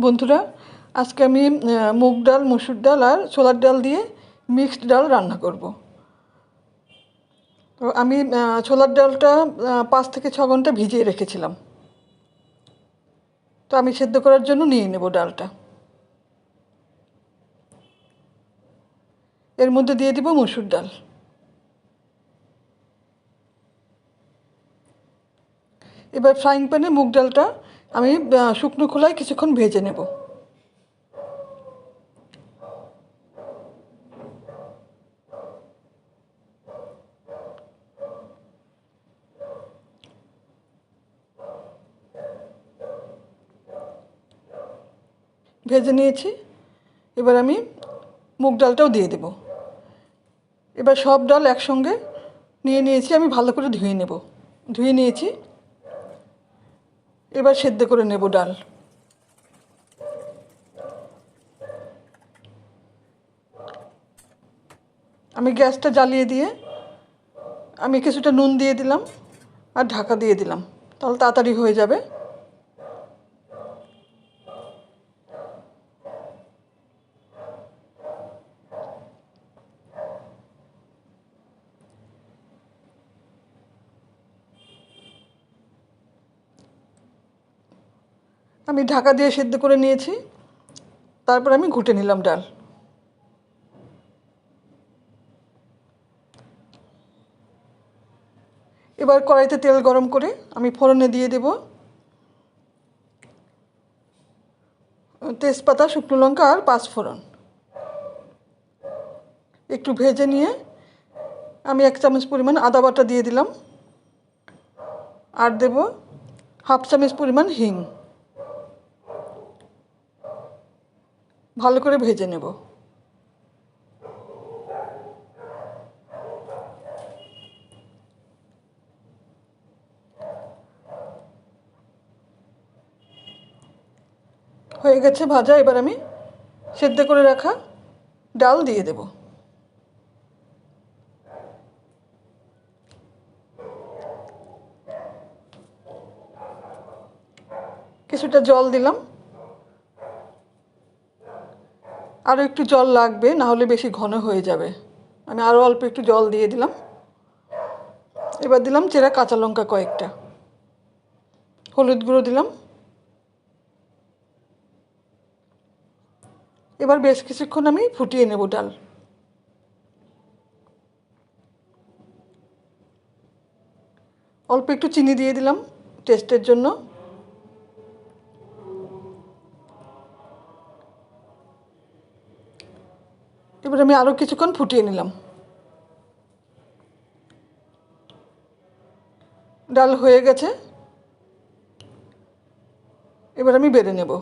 বন্ধুরা, আজকে আমি মুগ ডাল, মসুর ডাল আর ছোলার ডাল দিয়ে মিক্সড ডাল রান্না করব। তো আমি ছোলার ডালটা পাঁচ থেকে ছ ঘণ্টা ভিজিয়ে রেখেছিলাম। তো আমি সেদ্ধ করার জন্য নিয়ে নেব ডালটা। এর মধ্যে দিয়ে দিব মসুর ডাল। এবার ফ্রাইং প্যানে মুগ ডালটা আমি শুকনো খোলায় কিছুক্ষণ ভেজে নেব। ভেজে নিয়েছি। এবার আমি মুগ ডালটাও দিয়ে দেব। এবার সব ডাল একসঙ্গে নিয়ে নিয়েছি, আমি ভালো করে ধুয়ে নেব। ধুয়ে নিয়েছি। এবার সেদ্ধ করে নেব ডাল। আমি গ্যাসটা জ্বালিয়ে দিয়ে আমি কিছুটা নুন দিয়ে দিলাম আর ঢাকা দিয়ে দিলাম। তাহলে তাড়াতাড়ি হয়ে যাবে। আমি ঢাকা দিয়ে সেদ্ধ করে নিয়েছি। তারপর আমি ঘুটে নিলাম ডাল। এবার কড়াইতে তেল গরম করে আমি ফোড়নে দিয়ে দেব। তেজপাতা, শুকনো লঙ্কা আর পাঁচ ফোড়ন। একটু ভেজে নিয়ে আমি এক চামচ পরিমাণ আদা বাটা দিয়ে দিলাম। আর দেব হাফ চামচ পরিমাণ হিং। ভালো করে ভেজে নেব। হয়ে গেছে ভাজা, এবার আমি সেদ্ধ করে রাখা ডাল দিয়ে দেব। কিছুটা জল দিলাম। আরও একটু জল লাগবে, না হলে বেশি ঘন হয়ে যাবে। আমি আরও অল্প একটু জল দিয়ে দিলাম। এবার দিলাম চেরা কাঁচা লঙ্কা কয়েকটা। হলুদ গুঁড়ো দিলাম। এবার বেশ কিছুক্ষণ আমি ফুটিয়ে নেব ডাল। অল্প একটু চিনি দিয়ে দিলাম টেস্টের জন্য। এবার আমি আরও কিছুক্ষণ ফুটিয়ে নিলাম। ডাল হয়ে গেছে। এবার আমি বেড়ে নেব।